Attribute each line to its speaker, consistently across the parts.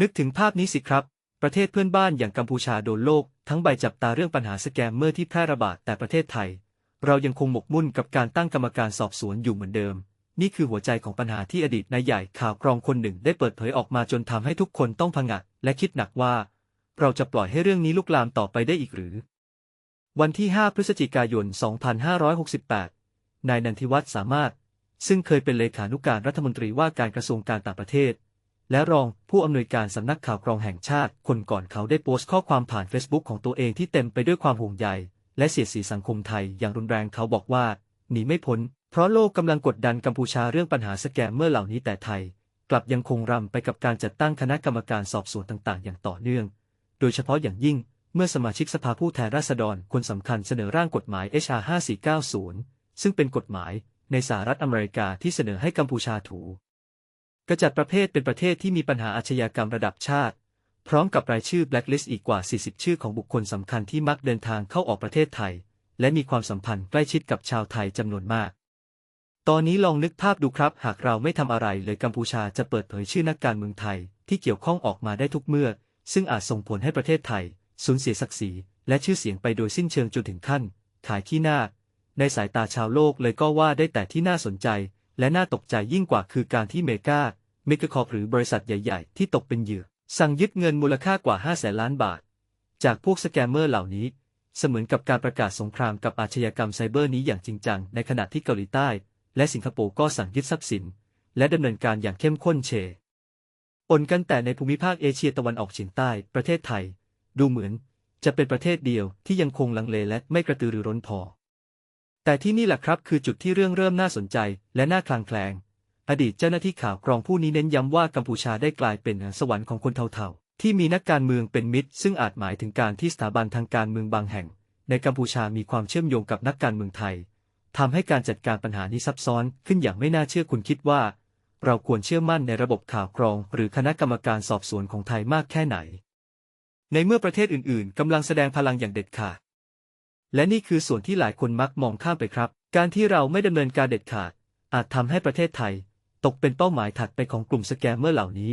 Speaker 1: นึกถึงภาพนี้สิครับ ประเทศเพื่อนบ้านอย่างกัมพูชาโดนโลก ทั้งใบจับตาเรื่องปัญหาสแกมเมอร์ที่แพร่ระบาดแต่ประเทศไทย เรายังคงหมกมุ่นกับการตั้งกรรมการสอบสวนอยู่เหมือนเดิม นี่คือหัวใจของปัญหาที่อดีตนายใหญ่ข่าวกรองคนหนึ่งได้เปิดเผยออกมาจนทำให้ทุกคนต้องผงะและคิดหนักว่า เราจะปล่อยให้เรื่องนี้ลุกลามต่อไปได้อีกหรือ วันที่ 5 พฤศจิกายน 2568 นายนันทิวัฒน์สามารถ ซึ่งเคยเป็นเลขานุการรัฐมนตรีว่าการกระทรวงการต่างประเทศ และรองผู้อำนวยการสำนักข่าวกรองแห่งชาติ คนก่อนเขาได้โพสต์ข้อความผ่าน Facebook ของตัวเองที่เต็มไปด้วยความห่วงใย และเสียดสีสังคมไทยอย่างรุนแรงเขาบอกว่าหนีไม่พ้น เพราะโลกกำลังกดดันกัมพูชาเรื่องปัญหาสแกมเมอร์เหล่านี้แต่ไทย กลับยังคงรำไปกับการจัดตั้งคณะกรรมการสอบสวนต่างๆ อย่างต่อเนื่อง โดยเฉพาะอย่างยิ่ง เมื่อสมาชิกสภาผู้แทนราษฎรคนสำคัญเสนอร่างกฎหมาย HR 5490ซึ่งเป็นกฎหมายในสหรัฐอเมริกาที่เสนอให้กัมพูชาถู กระจัดประเภทเป็นประเทศที่มีปัญหาอาชญากรรมระดับชาติ พร้อมกับรายชื่อแบล็คลิสต์อีกกว่า 40 ชื่อของบุคคลสำคัญที่มักเดินทางเข้าออกประเทศไทย และมีความสัมพันธ์ใกล้ชิดกับชาวไทยจำนวนมาก ตอนนี้ลองนึกภาพดูครับ หากเราไม่ทำอะไรเลยกัมพูชาจะเปิดเผยชื่อนักการเมืองไทยที่เกี่ยวข้องออกมาได้ทุกเมื่อ ซึ่งอาจส่งผลให้ประเทศไทย สูญเสียศักดิ์ศรีและชื่อเสียงไปโดยสิ้นเชิงจนถึงขั้น ขายขี้หน้า ในสายตาชาวโลกเลยก็ว่าได้แต่ที่น่าสนใจ และน่าตกใจยิ่งกว่าคือการที่เมกา เมกะคอร์หรือบริษัทใหญ่ๆ ที่ตกเป็นเหยื่อ สั่งยึดเงินมูลค่ากว่า5แสนล้านบาท จากพวกสแกมเมอร์เหล่านี้ เสมือนกับการประกาศสงครามกับอาชญากรรมไซเบอร์นี้อย่างจริงจัง ในขณะที่เกาหลีใต้ และสิงคโปร์ก็สั่งยึดทรัพย์สิน และดำเนินการอย่างเข้มข้นเชปนกันแต่ในภูมิภาคเอเชียตะวันออกเฉียงใต้ ประเทศไทย ดูเหมือนจะเป็นประเทศเดียวที่ยังคงลังเลและไม่กระตือรือร้นพอ แต่ที่นี่แหละครับคือจุดที่เรื่องเริ่มน่าสนใจและน่าคลางแคลง อดีตเจ้าหน้าที่ข่าวกรองผู้นี้เน้นย้ำว่ากัมพูชาได้กลายเป็นสวรรค์ของคนเทาๆ ที่มีนักการเมืองเป็นมิตร ซึ่งอาจหมายถึงการที่สถาบันทางการเมืองบางแห่ง ในกัมพูชามีความเชื่อมโยงกับนักการเมืองไทยทำให้การจัดการปัญหานี้ซับซ้อนขึ้นอย่างไม่น่าเชื่อคุณคิดว่า เราควรเชื่อมั่นในระบบข่าวกรอง หรือคณะกรรมการสอบสวนของไทยมากแค่ไหน ในเมื่อประเทศอื่นๆกำลังแสดงพลังอย่างเด็ดขาดและนี่คือส่วนที่หลายคนมักมองข้ามไปครับ การที่เราไม่ดำเนินการเด็ดขาด อาจทำให้ประเทศไทย ตกเป็นเป้าหมายถัดไปของกลุ่มสแกมเมอร์เหล่านี้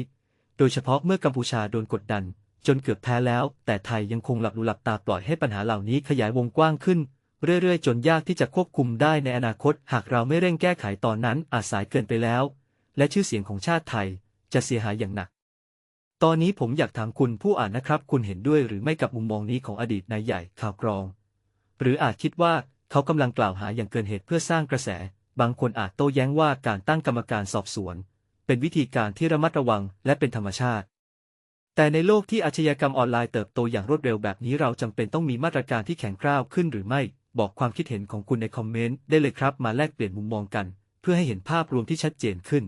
Speaker 1: โดยเฉพาะเมื่อกัมพูชาโดนกดดัน จนเกือบแพ้แล้ว แต่ไทยยังคงหลับหูหลับตาปล่อยให้ปัญหาเหล่านี้ขยายวงกว้างขึ้น เรื่อยๆ จนยากที่จะควบคุมได้ในอนาคต หากเราไม่เร่งแก้ไขตอนนั้นอาจสายเกินไปแล้ว และชื่อเสียงของชาติไทยจะเสียหายอย่างหนัก ตอนนี้ผมอยากถามคุณผู้อ่านนะครับ คุณเห็นด้วยหรือไม่กับมุมมองนี้ของอดีตนายใหญ่ข่าวกรอง หรืออาจคิดว่าเขากำลังกล่าวหาอย่างเกินเหตุเพื่อสร้างกระแส บางคนอาจโต้แย้งว่าการตั้งกรรมการสอบสวน เป็นวิธีการที่ระมัดระวังและเป็นธรรมชาติ แต่ในโลกที่อาชญากรรมออนไลน์เติบโตอย่างรวดเร็วแบบนี้เราจำเป็นต้องมีมาตรการที่แข็งกร้าวขึ้นหรือไม่ บอกความคิดเห็นของคุณในคอมเมนต์ได้เลยครับมาแลกเปลี่ยนมุมมองกัน เพื่อให้เห็นภาพรวมที่ชัดเจนขึ้น